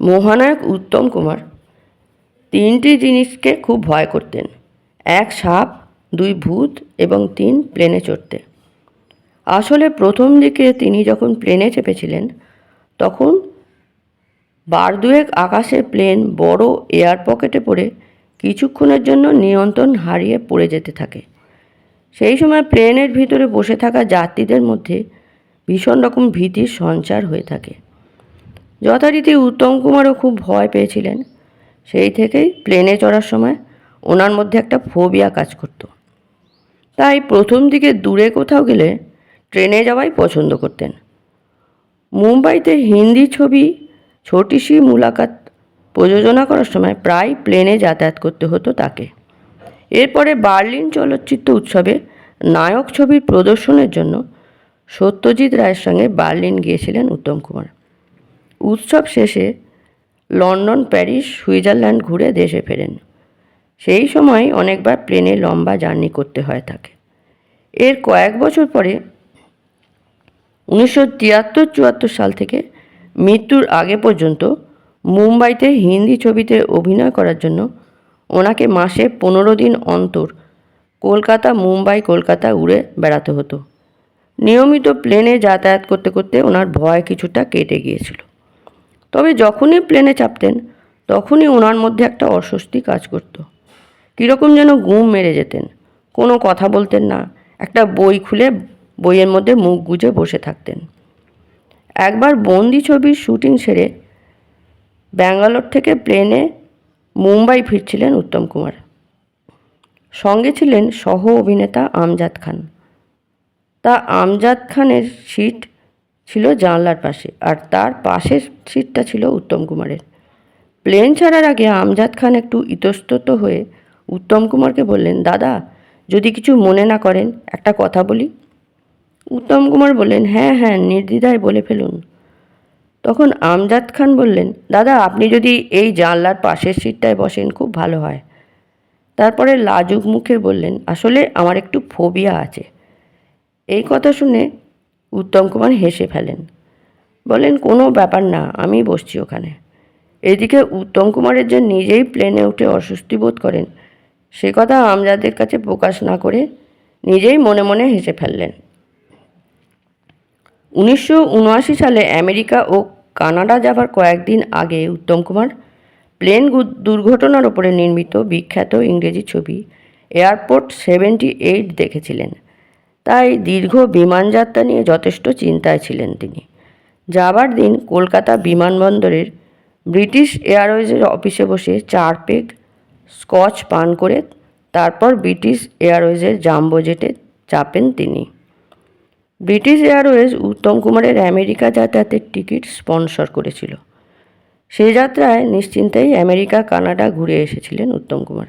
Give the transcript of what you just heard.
মহানায়ক উত্তম কুমার। তিনটি জিনিসকে খুব ভয় করতেন। এক সাপ, দুই ভূত এবং তিন প্লেনে চড়তে। আসলে প্রথম দিকে তিনি যখন প্লেনে চেপেছিলেন, তখন বার দুয়েক আকাশে প্লেন বড় এয়ার পকেটে পড়ে কিছুক্ষণের জন্য নিয়ন্ত্রণ হারিয়ে পড়ে যেতে থাকে। সেই সময় প্লেনের ভিতরে বসে থাকা যাত্রীদের মধ্যে ভীষণ রকম ভীতির সঞ্চার হয়ে থাকে। যথারীতি উত্তম কুমারও খুব ভয় পেয়েছিলেন। সেই থেকেই প্লেনে চড়ার সময় ওনার মধ্যে একটা ফোবিয়া কাজ করত। তাই প্রথম দিকে দূরে কোথাও গেলে ট্রেনে যাওয়াই পছন্দ করতেন। মুম্বাইতে হিন্দি ছবি ছোটি সি মুলাকাত প্রযোজনা করার সময় প্রায় প্লেনে যাতায়াত করতে হতো তাকে। এরপরে বার্লিন চলচ্চিত্র উৎসবে নায়ক ছবির প্রদর্শনের জন্য সত্যজিৎ রায়ের সঙ্গে বার্লিন গিয়েছিলেন উত্তম কুমার। উৎসব শেষে লন্ডন, প্যারিস, সুইজারল্যান্ড ঘুরে দেশে ফেরেন। সেই সময় অনেকবার প্লেনে লম্বা জার্নি করতে হয় থাকে এর কয়েক বছর পরে উনিশশো তিয়াত্তর চুয়াত্তর সাল থেকে মৃত্যুর আগে পর্যন্ত মুম্বাইতে হিন্দি ছবিতে অভিনয় করার জন্য ওনাকে মাসে পনেরো দিন অন্তর কলকাতা, মুম্বাই, কলকাতা উড়ে বেড়াতে হতো। নিয়মিত প্লেনে যাতায়াত করতে করতে ওনার ভয় কিছুটা কেটে গিয়েছিল। তবে যখনই প্লেনে চাপতেন, তখনই ওনার মধ্যে একটা অস্বস্তি কাজ করতো। কীরকম যেন ঘুম মেরে যেতেন। কোনো কথা বলতেন না। একটা বই খুলে বইয়ের মধ্যে মুখ গুজে বসে থাকতেন। একবার বন্দি ছবির শুটিং সেরে ব্যাঙ্গালোর থেকে প্লেনে মুম্বাই ফিরছিলেন উত্তম কুমার। সঙ্গে ছিলেন সহ অভিনেতা আমজাদ খান। তা আমজাদ খানের সিট ছিল জানলার পাশে আর তার পাশের সিটটা ছিল উত্তম কুমারের। প্লেন ছাড়ার আগে আমজাদ খান একটু ইতস্তত হয়ে উত্তম কুমারকে বললেন, দাদা, যদি কিছু মনে না করেন, একটা কথা বলি। উত্তম কুমার বললেন হ্যাঁ হ্যাঁ নির্দ্বিধায় বলে ফেলুন। তখন আমজাদ খান বললেন, দাদা, আপনি যদি এই জানলার পাশের সিটটায় বসেন, খুব ভালো হয়। তারপরে লাজুক মুখে বললেন, আসলে আমার একটু ফোবিয়া আছে। এই কথা শুনে উত্তম কুমার হেসে ফেলেন। বলেন, কোনো ব্যাপার না আমি বসছি ওখানে। এদিকে উত্তম কুমারের যে নিজেই প্লেনে উঠে অস্বস্তি বোধ করেন, সে কথা আমজাদের কাছে প্রকাশ না করে নিজেই মনে মনে হেসে ফেললেন। উনিশশো উনআশি সালে আমেরিকা ও কানাডা যাবার কয়েকদিন আগে উত্তম কুমার প্লেন দুর্ঘটনার ওপরে নির্মিত বিখ্যাত ইংরেজি ছবি এয়ারপোর্ট সেভেন্টি এইট দেখেছিলেন। তাই দীর্ঘ বিমানযাত্রা নিয়ে যথেষ্ট চিন্তায় ছিলেন তিনি। যাবার দিন কলকাতা বিমানবন্দরের ব্রিটিশ এয়ারওয়েজের অফিসে বসে চার পেগ স্কচ পান করে তারপর ব্রিটিশ এয়ারওয়েজের জাম্বো জেটে চাপেন তিনি। ব্রিটিশ এয়ারওয়েজ উত্তম কুমারের আমেরিকা যাতায়াতের টিকিট স্পন্সর করেছিল। সে যাত্রায় নিশ্চিন্তেই আমেরিকা কানাডা ঘুরে এসেছিলেন উত্তম কুমার।